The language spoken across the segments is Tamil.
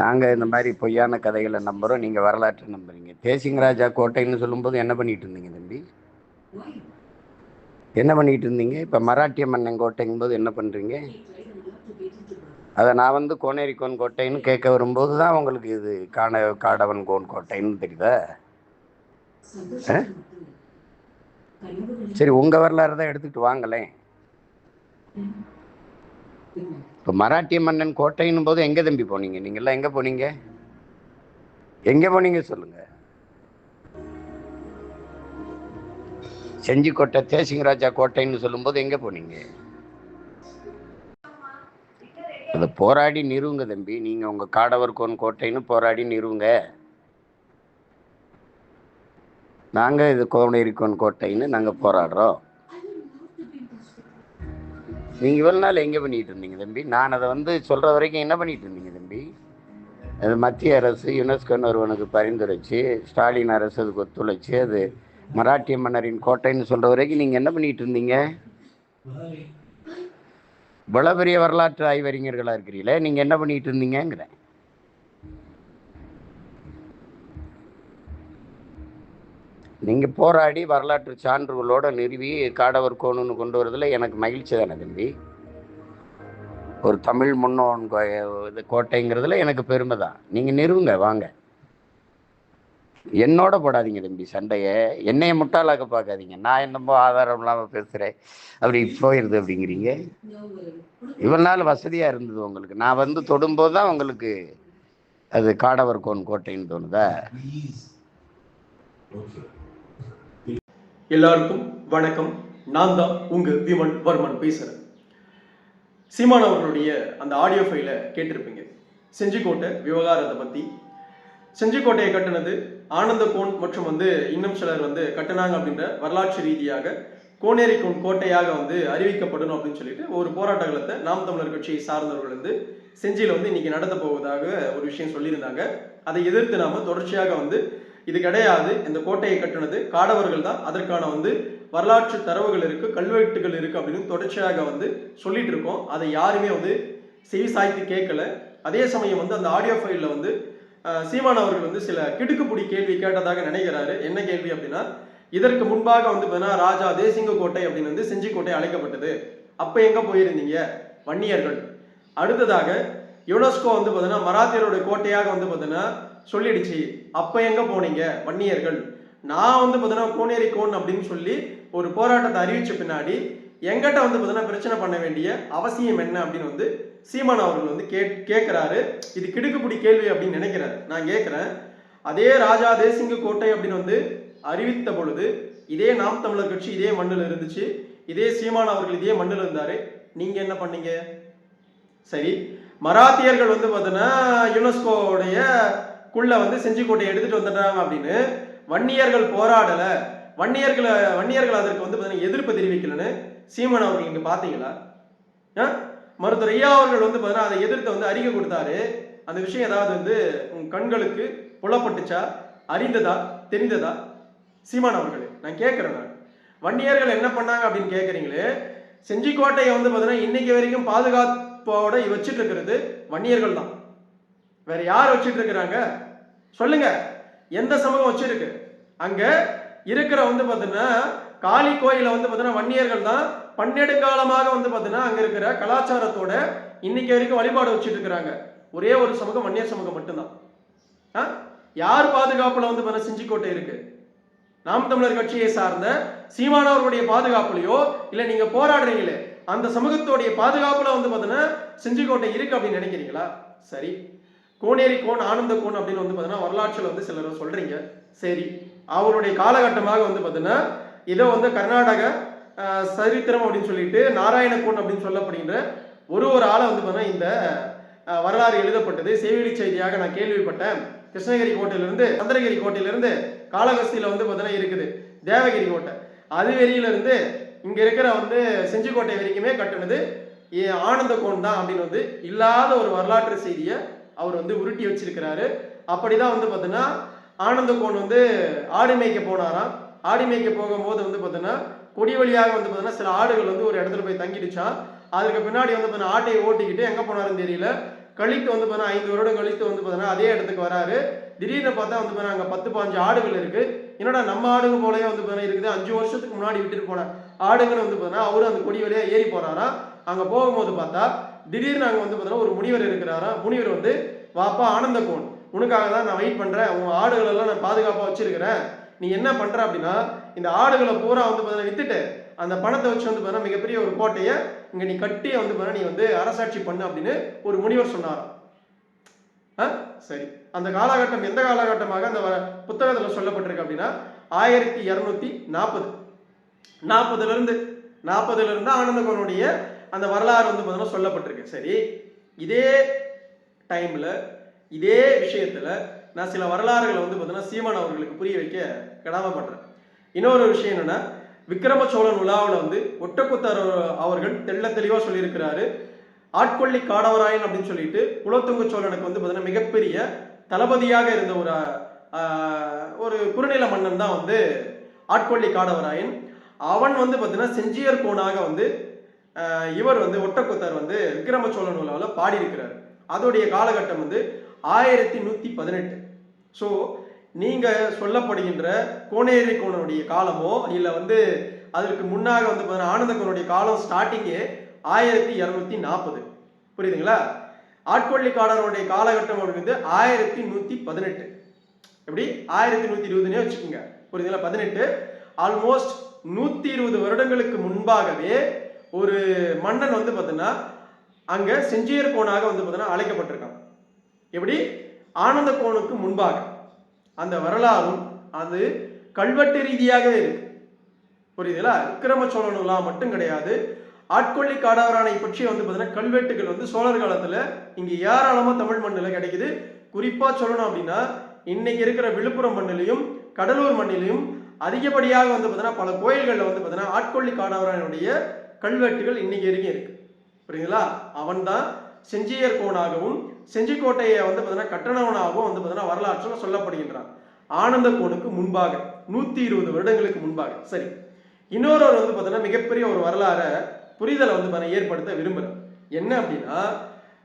நாங்கள் இந்த மாதிரி பொய்யான கதைகளை நம்புகிறோம் நீங்கள் வரலாற்றை நம்புறீங்க. தேசிங்கராஜா கோட்டைன்னு சொல்லும்போது என்ன பண்ணிகிட்டு இருந்தீங்க தம்பி? என்ன பண்ணிட்டு இருந்தீங்க? இப்போ மராட்டிய மன்னன் கோட்டைங்கும் போது என்ன பண்ணுறீங்க அதை நான் வந்து கோனேரிக்கோன் கோட்டைன்னு கேட்க வரும்போது தான் உங்களுக்கு இது காண காடவன் கோன் கோட்டைன்னு தெரியுதா? ஆ? சரி உங்கள் வரலாறு தான் எடுத்துக்கிட்டு வாங்களேன். இப்போ மராட்டிய மன்னன் கோட்டைன்னும் போது எங்கே தம்பி போனீங்க? நீங்கள்லாம் எங்கே போனீங்க? எங்கே போனீங்க சொல்லுங்க. செஞ்சிக்கோட்டை தேசிங்கராஜா கோட்டைன்னு சொல்லும்போது எங்கே போனீங்க? அதை போராடி நிறுவுங்க தம்பி. நீங்கள் உங்கள் காடவர்கோன் கோட்டைன்னு போராடி நிறுவுங்க. நாங்கள் இது கோனேரிக்கோன் கோட்டைன்னு நாங்கள் போராடுறோம். நீங்கள் இவ்வளோ நாள் எங்கே பண்ணிட்டு இருந்தீங்க தம்பி? நான் அதை வந்து சொல்கிற வரைக்கும் என்ன பண்ணிட்டு இருந்தீங்க தம்பி? அது மத்திய அரசு யுனெஸ்கோ நிறுவனுக்கு பரிந்துரைச்சு ஸ்டாலின் அரசு அதுக்கு ஒத்துழைச்சு அது மராட்டிய மன்னரின் கோட்டைன்னு சொல்கிற வரைக்கும் நீங்கள் என்ன பண்ணிட்டு இருந்தீங்க? இவ்வளோ பெரிய வரலாற்று ஆய்வறிஞர்களாக இருக்கிறீங்களே நீங்கள் என்ன பண்ணிட்டு இருந்தீங்கிறேன் நீங்கள் போராடி வரலாற்று சான்றுகளோடு நிறுவி காடவர் கோணுன்னு கொண்டு வரதில் எனக்கு மகிழ்ச்சி தானே தம்பி? ஒரு தமிழ் முன்னோன் கோ- இது கோட்டைங்கிறதுல எனக்கு பெருமை தான். நீங்கள் நிறுவுங்க வாங்க. என்னோட போடாதீங்க தம்பி சண்டையை. என்னைய முட்டாளாக்க பார்க்காதீங்க. நான் என்னமோ ஆதாரம் இல்லாமல் பேசுகிறேன் அப்படி போயிடுது அப்படிங்கிறீங்க? இவ்வளோ நாள் வசதியாக இருந்தது உங்களுக்கு. நான் வந்து தொடும்போது தான் உங்களுக்கு அது காடவர் கோன் கோட்டைன்னு தோணுதா? எல்லாருக்கும் வணக்கம். நான் தான் உங்க விமன் வர்மன் பேசுறேன். சீமான் அவர்களுடைய அந்த ஆடியோ ஃபைலை கேட்டிருப்பீங்க. செஞ்சிக்கோட்டை விவகாரத்தை பத்தி. செஞ்சிக்கோட்டையை கட்டினது ஆனந்த கோன் மற்றும் வந்து இன்னும் சிலர் வந்து கட்டுனாங்க அப்படின்ற வரலாற்று ரீதியாக கோனேரி கோன் கோட்டையாக வந்து அறிவிக்கப்படணும் அப்படின்னு சொல்லிட்டு ஒரு போராட்டங்களத்தை நாம் தமிழர் கட்சியை சார்ந்தவர்கள் வந்து செஞ்சியில் வந்து இன்னைக்கு நடத்த போவதாக ஒரு விஷயம் சொல்லியிருந்தாங்க. அதை எதிர்த்து நாம தொடர்ச்சியாக வந்து இது கிடையாது. இந்த கோட்டையை கட்டினது காடவர்கள் தான். அதற்கான வந்து வரலாற்று தரவுகள் இருக்கு கல்வெட்டுகள் இருக்கு அப்படின்னு தொடர்ச்சியாக வந்து சொல்லிட்டு இருக்கோம். அதை யாருமே வந்து செவி சாய்த்து கேட்கல. அதே சமயம் வந்து அந்த ஆடியோ ஃபைலில் வந்து சீமான் அவர்கள் வந்து சில கிடுக்குப்புடி கேள்வி கேட்டதாக நினைக்கிறாரு. என்ன கேள்வி அப்படின்னா இதற்கு முன்பாக வந்து பார்த்தீங்கன்னா ராஜா தேசிங்க கோட்டை அப்படின்னு வந்து செஞ்சி கோட்டை அழைக்கப்பட்டது. அப்போ எங்கே போயிருந்தீங்க? வன்னியர்கள். அடுத்ததாக யுனெஸ்கோ வந்து பார்த்தீங்கன்னா மராத்தியருடைய கோட்டையாக வந்து பார்த்தீங்கன்னா சொல்லிடுச்சு. அப்போ எங்கே போனீங்க? வன்னியர்கள். நான் வந்து பார்த்தீங்கன்னா கோனேரி கோன் அப்படின்னு சொல்லி ஒரு போராட்டத்தை அறிவித்த பின்னாடி எங்கிட்ட வந்து பார்த்தீங்கன்னா பிரச்சனை பண்ண வேண்டிய அவசியம் என்ன அப்படின்னு வந்து சீமான் அவர்கள் வந்து கே கேட்குறாரு இது கிடுக்குப்பிடி கேள்வி அப்படின்னு நினைக்கிறாரு. நான் கேட்குறேன் அதே ராஜா தேசிங்க கோட்டை அப்படின்னு வந்து அறிவித்த பொழுது இதே நாம் தமிழர் கட்சி இதே மண்ணில் இருந்துச்சு. இதே சீமான் அவர்கள் இதே மண்ணில் இருந்தார். நீங்கள் என்ன பண்ணீங்க? சரி. மராத்தியர்கள் வந்து பார்த்தீங்கன்னா யுனெஸ்கோவுடைய குள்ள வந்து செஞ்சிக்கோட்டையை எடுத்துட்டு வந்துட்டாங்க அப்படின்னு வன்னியர்கள் போராடல. வன்னியர்களை வன்னியர்கள் அதற்கு வந்து பார்த்தீங்கன்னா எதிர்ப்பு தெரிவிக்கலன்னு சீமான் அவர்கள் இங்க பாத்தீங்களா? ஆ? மருத்துவர் ஐயா அவர்கள் வந்து பார்த்தீங்கன்னா அதை எதிர்த்து வந்து அறிக்கை கொடுத்தாரு. அந்த விஷயம் ஏதாவது வந்து உங்க கண்களுக்கு புலப்பட்டுச்சா? அறிந்ததா? தெரிந்ததா? சீமான் அவர்களே நான் கேட்கிறேன் நான். வன்னியர்கள் என்ன பண்ணாங்க அப்படின்னு கேட்குறீங்களே செஞ்சிக்கோட்டையை வந்து பார்த்தீங்கன்னா இன்னைக்கு வரைக்கும் பாதுகாப்போட வச்சுட்டு இருக்கிறது வன்னியர்கள் தான். வேற யார் வச்சுட்டு இருக்கிறாங்க? சொல்லுங்க. எந்த சமூகம் வச்சிருக்கு? அங்க இருக்கிற வந்து பார்த்தீங்கன்னா காளி கோயில வந்து பார்த்தீங்கன்னா வன்னியர்கள் தான் பன்னெடுங்காலமாக வந்து பார்த்தீங்கன்னா அங்க இருக்கிற கலாச்சாரத்தோட இன்னைக்கு வரைக்கும் வழிபாடு வச்சுட்டு இருக்கிறாங்க. ஒரே ஒரு சமூகம் வன்னியர் சமூகம் மட்டும்தான். ஆ? யார் பாதுகாப்புல வந்து பார்த்தீங்கன்னா செஞ்சிக்கோட்டை இருக்கு? நாம் தமிழர் கட்சியை சார்ந்த சீமானவர்களுடைய பாதுகாப்புலையோ இல்ல நீங்க போராடுறீங்களே அந்த சமூகத்தோடைய பாதுகாப்புல வந்து பார்த்தீங்கன்னா செஞ்சிக்கோட்டை இருக்கு அப்படின்னு நினைக்கிறீங்களா? சரி. கோனேரி கோன் ஆனந்த கோன் அப்படின்னு வந்து பார்த்தீங்கன்னா வரலாற்றில் வந்து சிலர் சொல்கிறீங்க சரி அவருடைய காலகட்டமாக வந்து பார்த்தீங்கன்னா இதை வந்து கர்நாடக சரித்திரம் அப்படின்னு சொல்லிட்டு நாராயண கோன் அப்படின்னு சொல்லப்படுகின்ற ஒரு ஒரு ஆளை வந்து பார்த்தீங்கன்னா இந்த வரலாறு எழுதப்பட்டது. செய்வெளி செய்தியாக நான் கேள்விப்பட்டேன். கிருஷ்ணகிரி கோட்டையிலிருந்து சந்திரகிரி கோட்டையிலிருந்து காளகஸ்தியில் வந்து பார்த்தீங்கன்னா இருக்குது. தேவகிரி கோட்டை. அது இருந்து இங்கே இருக்கிற வந்து செஞ்சிக்கோட்டை வரைக்குமே கட்டுனது ஏ- ஆனந்த கோன் தான் அப்படின்னு வந்து இல்லாத ஒரு வரலாற்று செய்தியை அவர் வந்து உருட்டி வச்சிருக்கிறாரு. அப்படிதான் வந்து பார்த்தீங்கன்னா ஆனந்தகோன் வந்து ஆடு மேய்க்க போனாராம். ஆடு மேய்க்க போகும்போது வந்து பார்த்தீங்கன்னா கொடி வழியாக வந்து பார்த்தீங்கன்னா சில ஆடுகள் வந்து ஒரு இடத்துல போய் தங்கிடுச்சான் அதுக்கு பின்னாடி வந்து பார்த்தீங்கன்னா ஆட்டையை ஓட்டிக்கிட்டு எங்க போனாருன்னு தெரியல. கழித்து வந்து பார்த்தா ஐந்து வருடம் கழித்து வந்து பார்த்தீங்கன்னா அதே இடத்துக்கு வராரு. திடீர்னு பார்த்தா வந்து பார்த்தீங்கன்னா அங்கே பத்து பாஞ்சு ஆடுகள் இருக்கு. என்னடா நம்ம ஆடுங்க போலயே வந்து பார்த்தீங்கன்னா இருக்குது. அஞ்சு வருஷத்துக்கு முன்னாடி விட்டுட்டு போன ஆடுங்கன்னு வந்து பார்த்தீங்கன்னா அவரும் அந்த கொடி வழியாக ஏறி போறாராம். அங்கே போகும்போது பார்த்தா திடீர்னு அங்கே வந்து பார்த்தோன்னா ஒரு முனிவர் இருக்கிறாரா? முனிவர் வந்து வாப்பா ஆனந்த கோன் உனக்காக தான் நான் வெயிட் பண்ணுறேன் உன் ஆடுகளெல்லாம் நான் பாதுகாப்பாக வச்சிருக்கிறேன். நீ என்ன பண்ணுற அப்படின்னா இந்த ஆடுகளை பூரா வந்து பார்த்தீங்கன்னா வித்துட்டு அந்த பணத்தை வச்சு வந்து பார்த்தீங்கன்னா மிகப்பெரிய ஒரு கோட்டையை இங்கே நீ கட்டி வந்து பார்த்தீங்கன்னா நீ வந்து அரசாட்சி பண்ணு அப்படின்னு ஒரு முனிவர் சொன்னாராம். ஆ? சரி. அந்த காலகட்டம் எந்த காலகட்டமாக அந்த வ- சொல்லப்பட்டிருக்கு அப்படின்னா ஆயிரத்தி இரநூத்தி நாற்பது நாற்பதுல இருந்து நாற்பதுல இருந்து ஆனந்தகோனுடைய அந்த வரலாறு வந்து பார்த்தீங்கன்னா சொல்லப்பட்டிருக்கு. சரி இதே டைம்ல இதே விஷயத்துல நான் சில வரலாறுகளை வந்து பார்த்தீங்கன்னா சீமான் அவர்களுக்கு புரிய வைக்க கடமைப்படுறேன் இன்னொரு விஷயம் என்னன்னா விக்ரம சோழன் உலாவில் வந்து ஒட்டக்குத்தர் அவர்கள் தெள்ள தெளிவா சொல்லியிருக்கிறாரு. ஆட்கொள்ளி காடவராயன் அப்படின்னு சொல்லிட்டு குலத்துங்க சோழனுக்கு வந்து பார்த்தீங்கன்னா மிகப்பெரிய தளபதியாக இருந்த ஒரு ஒரு குறுநில மன்னன் தான் வந்து ஆட்கொள்ளி காடவராயன். அவன் வந்து பார்த்தீங்கன்னா செஞ்சியர் கோனாக வந்து இவர் வந்து ஒட்டக்குத்தர் வந்து விக்ரம சோழன் உலாவில் பாடியிருக்கிறார். அதோடைய காலகட்டம் வந்து ஆயிரத்தி நூற்றி பதினெட்டு. ஸோ நீங்கள் சொல்லப்படுகின்ற கோனேரி கோணனுடைய காலமோ இல்லை வந்து அதற்கு முன்னாக வந்து பார்த்தீங்கன்னா ஆனந்தகோனுடைய காலம் ஸ்டார்டிங்கே ஆயிரத்தி இரநூத்தி நாற்பது. புரியுதுங்களா? ஆட்கொள்ளிக்காரனுடைய காலகட்டம் அப்படிங்கிறது ஆயிரத்தி நூற்றி பதினெட்டு. எப்படி? ஆயிரத்தி நூற்றி இருபதுனே வச்சுக்கோங்க. புரியுதுங்களா? பதினெட்டு. ஆல்மோஸ்ட் நூற்றி இருபது வருடங்களுக்கு முன்பாகவே ஒரு மன்னன் வந்து பார்த்தீங்கன்னா அங்கே செஞ்சியர் கோனாக வந்து பார்த்தீங்கன்னா அழைக்கப்பட்டிருக்கான். எப்படி? ஆனந்த கோனுக்கு முன்பாக. அந்த வரலாறும் அது கல்வெட்டு ரீதியாகவே இருக்கு. புரியுதுங்களா? விக்கிரம சோழனுலாம் மட்டும் கிடையாது. ஆட்கொள்ளி காடாவரானை பற்றி வந்து பார்த்தீங்கன்னா கல்வெட்டுகள் வந்து சோழர் காலத்தில் இங்கே ஏராளமாக தமிழ் மண்ணில் கிடைக்குது. குறிப்பாக சொல்லணும் அப்படின்னா இன்னைக்கு இருக்கிற விழுப்புரம் மண்ணிலையும் கடலூர் மண்ணிலையும் அதிகப்படியாக வந்து பார்த்தீங்கன்னா பல கோயில்களில் வந்து பார்த்தீங்கன்னா ஆட்கொள்ளி காடாவரானுடைய கல்வெட்டுகள் இன்னைக்கு வரைக்கும் இருக்கு. புரியுதுங்களா? அவன் தான் செஞ்சியர் கோனாகவும் செஞ்சிக்கோட்டையை வந்து பார்த்தீங்கன்னா கட்டணவனாகவும் வந்து பார்த்தீங்கன்னா வரலாற்றில் சொல்லப்படுகின்றான். ஆனந்த கோனுக்கு முன்பாக நூத்தி இருபது வருடங்களுக்கு முன்பாக. சரி. இன்னொருவர் வந்து பார்த்தீங்கன்னா மிகப்பெரிய ஒரு வரலாறை புரிதலை வந்து பார்த்தீங்கன்னா ஏற்படுத்த விரும்புகிறேன் என்ன அப்படின்னா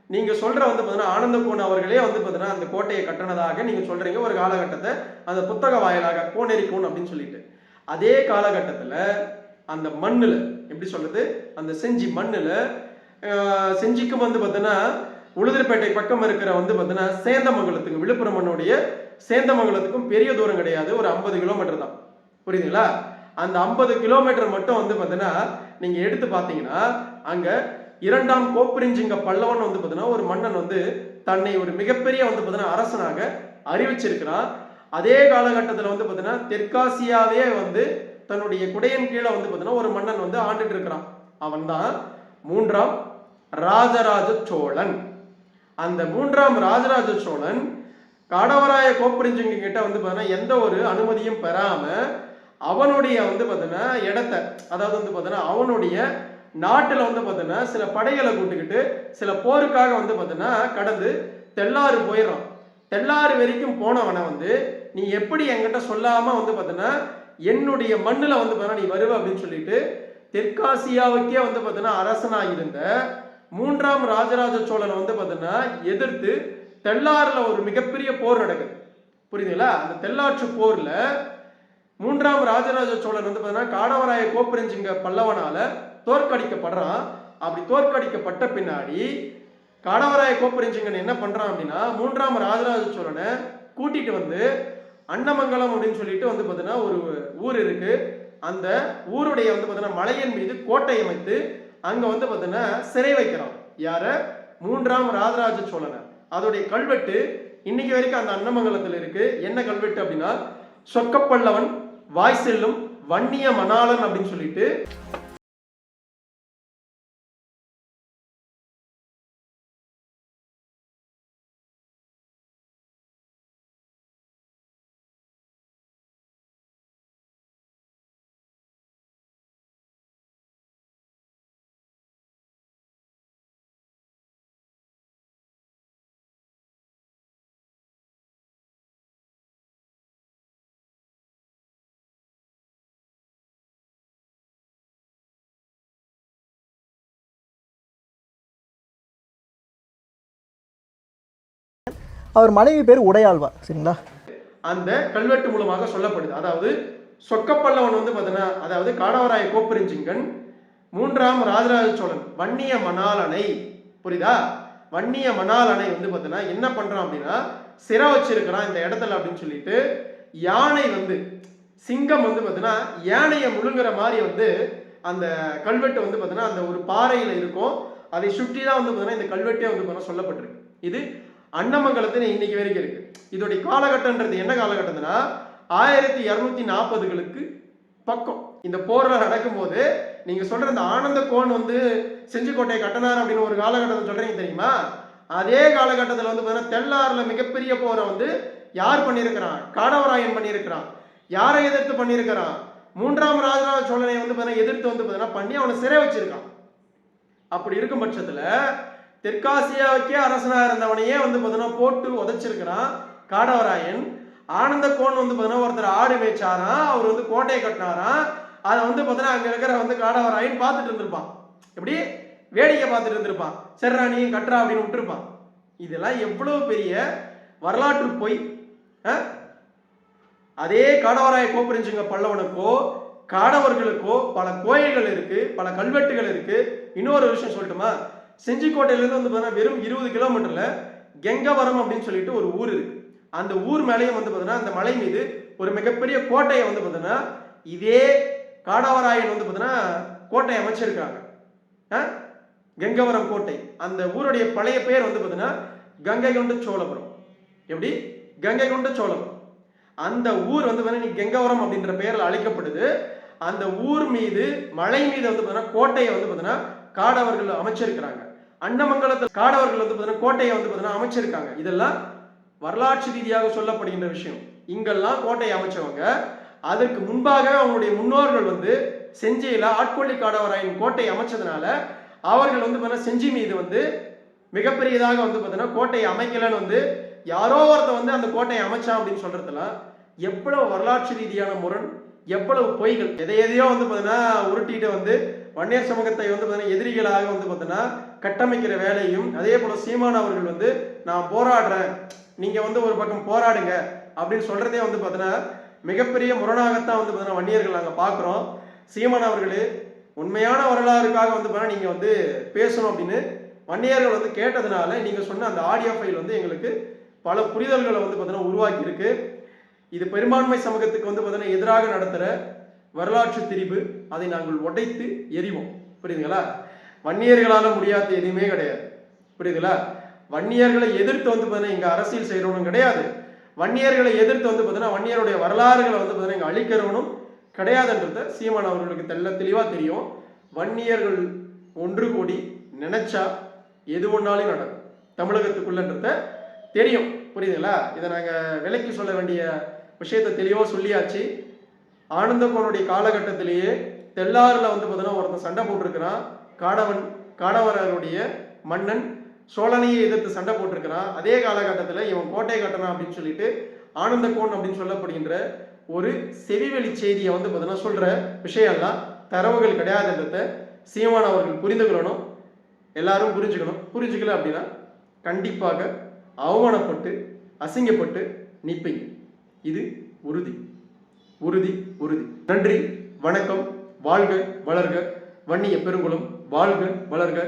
நீங்க சொல்ற வந்து பார்த்தீங்கன்னா ஆனந்த கோன் அவர்களே வந்து பார்த்தீங்கன்னா அந்த கோட்டையை கட்டினதாக நீங்க சொல்றீங்க. ஒரு காலகட்டத்தை அந்த புத்தக வாயிலாக கோனெறிக்கோன் கோன் அப்படின்னு சொல்லிட்டு. அதே காலகட்டத்தில் அந்த மண்ணில் எப்படி சொல்றது? அந்த செஞ்சி மண்ணில் செஞ்சிக்கும் வந்து பார்த்தீங்கன்னா உளுதூர்பேட்டை பக்கம் இருக்கிற வந்து பார்த்தீங்கன்னா சேந்தமங்கலத்துக்கு விழுப்புரம் மண்ணுடைய சேந்தமங்கலத்துக்கும் பெரிய தூரம் கிடையாது. ஒரு ஐம்பது கிலோமீட்டர் தான். புரியுதுங்களா? அந்த ஐம்பது கிலோமீட்டர் மட்டும் வந்து பார்த்தீங்கன்னா நீங்கள் எடுத்து பார்த்தீங்கன்னா அங்கே இரண்டாம் கோப்பரிஞ்சிங்க பல்லவன் வந்து பார்த்தீங்கன்னா ஒரு மன்னன் வந்து தன்னை ஒரு மிகப்பெரிய வந்து பார்த்தீங்கன்னா அரசனாக அறிவிச்சிருக்கிறான். அதே காலகட்டத்தில் வந்து பார்த்தீங்கன்னா தெற்காசியாவே வந்து தன்னுடைய குடையின் கீழே வந்து பார்த்தீங்கன்னா ஒரு மன்னன் வந்து ஆண்டுட்டு இருக்கிறான். அவன் தான் மூன்றாம் ராஜராஜ சோழன். அந்த மூன்றாம் ராஜராஜ சோழன் காடவராய கோப்பரிஞ்சிங்க கிட்ட வந்து பார்த்தீங்கன்னா எந்த ஒரு அனுமதியும் பெறாம அவனுடைய வந்து பார்த்தீங்கன்னா இடத்த அதாவது வந்து பார்த்தீங்கன்னா அவனுடைய நாட்டில் வந்து பார்த்தீங்கன்னா சில படைகளை கூட்டுக்கிட்டு சில போருக்காக வந்து பார்த்தீங்கன்னா கடந்து தெள்ளாறு போயிடுறான். தெள்ளாறு வரைக்கும் போனவனை வந்து நீ எப்படி என்கிட்ட சொல்லாம வந்து பார்த்தீங்கன்னா என்னுடைய மண்ணில் வந்து பார்த்தீங்கன்னா நீ வருவ அப்படின்னு சொல்லிட்டு தெற்காசியாவுக்கே வந்து பார்த்தீங்கன்னா அரசனாக இருந்த மூன்றாம் ராஜராஜ சோழனை வந்து பார்த்தீங்கன்னா எதிர்த்து தெள்ளாறுல ஒரு மிகப்பெரிய போர் நடக்குது. புரியுதுங்களா? அந்த தெள்ளாற்று போரில் மூன்றாம் ராஜராஜ சோழன் வந்து பார்த்தீங்கன்னா காடவராய கோப்பரிஞ்சிங்க பல்லவனால தோற்கடிக்கப்படுறான். அப்படி தோற்கடிக்கப்பட்ட பின்னாடி காடவராய கோப்பரிஞ்சிங்கன் என்ன பண்ணுறான் அப்படின்னா மூன்றாம் ராஜராஜ சோழனை கூட்டிகிட்டு வந்து அன்னமங்கலம் அப்படின்னு சொல்லிட்டு வந்து பார்த்தீங்கன்னா ஒரு ஊர் இருக்கு. அந்த ஊருடைய வந்து பார்த்தீங்கன்னா மலையின் மீது கோட்டை அமைத்து அங்க வந்து பார்த்தீங்கன்னா சிறை வைக்கிறான். யார? மூன்றாம் ராஜராஜ சோழனை. அதோடைய கல்வெட்டு இன்னைக்கு வரைக்கும் அந்த அன்னமங்கலத்தில் இருக்கு. என்ன கல்வெட்டு அப்படின்னா சொக்கப்பல்லவன் வாய் செல்லும் வன்னிய மணாளன் அப்படின்னு சொல்லிட்டு அவர் மனைவி பேர் உடையாழ்வார் சரிங்களா? அந்த கல்வெட்டு மூலமாக சொல்லப்படுது. அதாவது சொக்கப்பல்லவன் வந்து பார்த்தீங்கன்னா அதாவது காடவராய கோப்பெருஞ்சிங்கன் மூன்றாம் ராஜராஜ சோழன் வன்னிய மணாலனை புரியுதா? வன்னிய மணாலனை வந்து பார்த்தீங்கன்னா என்ன பண்றான் அப்படின்னா சிறை வச்சிருக்கிறான் இந்த இடத்துல அப்படின்னு சொல்லிட்டு யானை வந்து சிங்கம் வந்து பார்த்தீங்கன்னா யானையை முழுங்குற மாதிரி வந்து அந்த கல்வெட்டு வந்து பார்த்தீங்கன்னா அந்த ஒரு பாறையில் இருக்கும். அதை சுற்றி தான் வந்து பார்த்தீங்கன்னா இந்த கல்வெட்டே வந்து பார்த்தீங்கன்னா சொல்லப்பட்டிருக்கு. இது அன்னமங்கலத்தில் இன்னைக்கு வரைக்கும் இருக்கு. இதோடைய காலகட்டம்ன்றது என்ன காலகட்டம்னா ஆயிரத்தி இரநூத்தி நாற்பதுகளுக்கு பக்கம். இந்த போர்ல நடக்கும்போது நீங்க சொல்ற இந்த ஆனந்த கோன் வந்து செஞ்சிக்கோட்டையை கட்டினார் அப்படின்னு ஒரு காலகட்டத்தில் சொல்றீங்க தெரியுமா? அதே காலகட்டத்தில் வந்து பார்த்தீங்கன்னா தெல்லாறுல மிகப்பெரிய போரை வந்து யார் பண்ணியிருக்கிறான்? காடவராயன் பண்ணியிருக்கிறான். யாரை எதிர்த்து பண்ணியிருக்கிறான்? மூன்றாம் ராஜராஜ சோழனை வந்து பார்த்தீங்கன்னா எதிர்த்து வந்து பார்த்தீங்கன்னா பண்ணி அவனை சிறை வச்சிருக்கான். அப்படி இருக்கும் பட்சத்தில் தெற்காசியாவுக்கே அரசனாக இருந்தவனையே வந்து பார்த்தீங்கன்னா போட்டு உதைச்சிருக்கிறான் காடவராயன் ஆனந்த கோன் வந்து பார்த்தீங்கன்னா ஒருத்தர் ஆடு மேய்ச்சாராம் அவர் வந்து கோட்டையை கட்டினாராம் அதை வந்து பார்த்தீங்கன்னா அங்கே இருக்கிற வந்து காடவராயன் பார்த்துட்டு இருந்திருப்பான். எப்படி? வேடிக்கை பார்த்துட்டு இருந்திருப்பான். சரிடா நீ கட்டுறா அப்படின்னு விட்டுருப்பான். இதெல்லாம் எவ்வளவு பெரிய வரலாற்று பொய் ஆ? அதே காடவராய கோப்பரிஞ்சுங்க பல்லவனுக்கோ காடவர்களுக்கோ பல கோயில்கள் இருக்கு பல கல்வெட்டுகள் இருக்கு. இன்னொரு விஷயம் சொல்லட்டுமா? செஞ்சிக்கோட்டையிலேருந்து வந்து பார்த்தீங்கன்னா வெறும் இருபது கிலோமீட்டரில் கெங்கவரம் அப்படின்னு சொல்லிட்டு ஒரு ஊர் இருக்கு. அந்த ஊர் மேலேயும் வந்து பார்த்தீங்கன்னா அந்த மலை மீது ஒரு மிகப்பெரிய கோட்டையை வந்து பார்த்தீங்கன்னா இதே காடாவராயன் வந்து பார்த்தீங்கன்னா கோட்டையை அமைச்சிருக்காங்க. ஆ? கெங்கவரம் கோட்டை. அந்த ஊருடைய பழைய பெயர் வந்து பார்த்தீங்கன்னா கங்கை கொண்ட சோழபுரம். எப்படி? கங்கை கொண்ட சோழபுரம். அந்த ஊர் வந்து பார்த்தீங்கன்னா இன்னைக்கு கெங்கவரம் அப்படின்ற பெயரில் அழைக்கப்படுது. அந்த ஊர் மீது மலை மீது வந்து பார்த்தீங்கன்னா கோட்டையை வந்து பார்த்தீங்கன்னா காடவர்கள் அமைச்சிருக்கிறாங்க. அன்னமங்கலத்தில் காடவர்கள் வந்து பார்த்தீங்கன்னா கோட்டையை வந்து பார்த்தீங்கன்னா அமைச்சிருக்காங்க. இதெல்லாம் வரலாற்று ரீதியாக சொல்லப்படுகின்ற விஷயம். இங்கெல்லாம் கோட்டையை அமைச்சவங்க. அதற்கு முன்பாக அவங்களுடைய முன்னோர்கள் வந்து செஞ்சியில ஆட்கொள்ளி காடவராயன் கோட்டையை அமைச்சதுனால அவர்கள் வந்து பார்த்தீங்கன்னா செஞ்சி மீது வந்து மிகப்பெரியதாக வந்து பார்த்தீங்கன்னா கோட்டையை அமைக்கலன்னு வந்து யாரோ ஒருத்தன் வந்து அந்த கோட்டையை அமைச்சான் அப்படின்னு சொல்றதுலாம் எவ்வளவு வரலாற்று ரீதியான முரண் எவ்வளவு பொய்கள். எதை எதையோ வந்து பார்த்தீங்கன்னா உருட்டிட்டு வந்து வன்னியர் சமூகத்தை வந்து பார்த்தீங்கன்னா எதிரிகளாக வந்து பார்த்தீங்கன்னா கட்டமைக்கிற வேலையும் அதே போல சீமான் அவர்கள் வந்து நான் போராடுறேன். நீங்க வந்து ஒரு பக்கம் போராடுங்க. அப்படின்னு சொல்றதே வந்து பார்த்தீங்கன்னா மிகப்பெரிய முரணாகத்தான் வந்து பார்த்தீங்கன்னா வன்னியர்கள் நாங்கள் பார்க்குறோம் சீமான் அவர்களே உண்மையான வரலாறுக்காக வந்து பார்த்தீங்கன்னா நீங்க வந்து பேசணும் அப்படின்னு வன்னியர்கள் வந்து கேட்டதுனால நீங்க சொன்ன அந்த ஆடியோ ஃபைல் வந்து எங்களுக்கு பல புரிதல்களை வந்து பார்த்தீங்கன்னா உருவாக்கி இருக்கு இது பெரும்பான்மை சமூகத்துக்கு வந்து பார்த்தீங்கன்னா எதிராக நடத்துகிற வரலாற்று திரிபு. அதை நாங்கள் உடைத்து எறிவோம். புரியுதுங்களா? வன்னியர்களால முடியாத எதுவுமே கிடையாது. புரியுதுங்களா? வன்னியர்களை எதிர்த்து வந்து பார்த்தீங்கன்னா இங்க அரசியல் செய்யறவனும் கிடையாது. வன்னியர்களை எதிர்த்து வந்து பார்த்தீங்கன்னா வன்னியருடைய வரலாறுகளை வந்து பார்த்தீங்கன்னா இங்க அழிக்கிறவனும் கிடையாதுன்றத சீமான் அவர்களுக்கு தெல்ல தெளிவா தெரியும். வன்னியர்கள் ஒன்று கூடி நினைச்சா எது ஒன்னாலும் நடக்கும். தமிழகத்துக்குள்ளன்றத தெரியும். புரியுதுங்களா? இதை நாங்கள் விலைக்கு சொல்ல வேண்டிய விஷயத்தை தெளிவாக சொல்லியாச்சு. ஆனந்தகோனுடைய காலகட்டத்திலேயே தெல்லாறுல வந்து பார்த்தீங்கன்னா ஒருத்தன் சண்டை போட்டிருக்கிறான். காடவன் காடவரனுடைய மன்னன் சோழனையை எதிர்த்து சண்டை போட்டிருக்கிறான். அதே காலகட்டத்தில் இவன் கோட்டை கட்டணம் அப்படின்னு சொல்லிட்டு ஆனந்தகோன் அப்படின்னு சொல்லப்படுகின்ற ஒரு செவிவெளி செய்தியை வந்து பார்த்தீங்கன்னா சொல்கிற விஷயம்லாம் தரவுகள் கிடையாதுன்றத சீமான் அவர்கள் புரிந்து கொள்ளணும் எல்லாரும் புரிஞ்சுக்கணும். புரிஞ்சுக்கல அப்படின்னா கண்டிப்பாக அவமானப்பட்டு அசிங்கப்பட்டு நிற்பீங்க. இது உறுதி. உறுதி உறுதி. நன்றி வணக்கம். வாழ்க வளர்க. வன்னிய பெருங்குளம். வாழ்க வளர்க.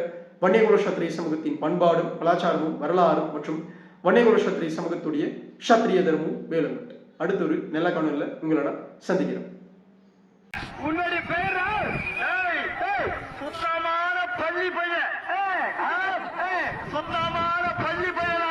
வன்னியகுல சத்திரிய சமூகத்தின் பண்பாடும் கலாச்சாரமும் வரலாறும் மற்றும் வன்னியகுல சத்திரிய சமூகத்துடைய சத்திரிய தர்மமும் வேலுங்கட்டு அடுத்த ஒரு நல்ல காணொலியில் உங்களோட சந்திக்கிறோம் உன்னுடைய சுத்தமான பள்ளி பையன். சுத்தமான பள்ளி பையன்?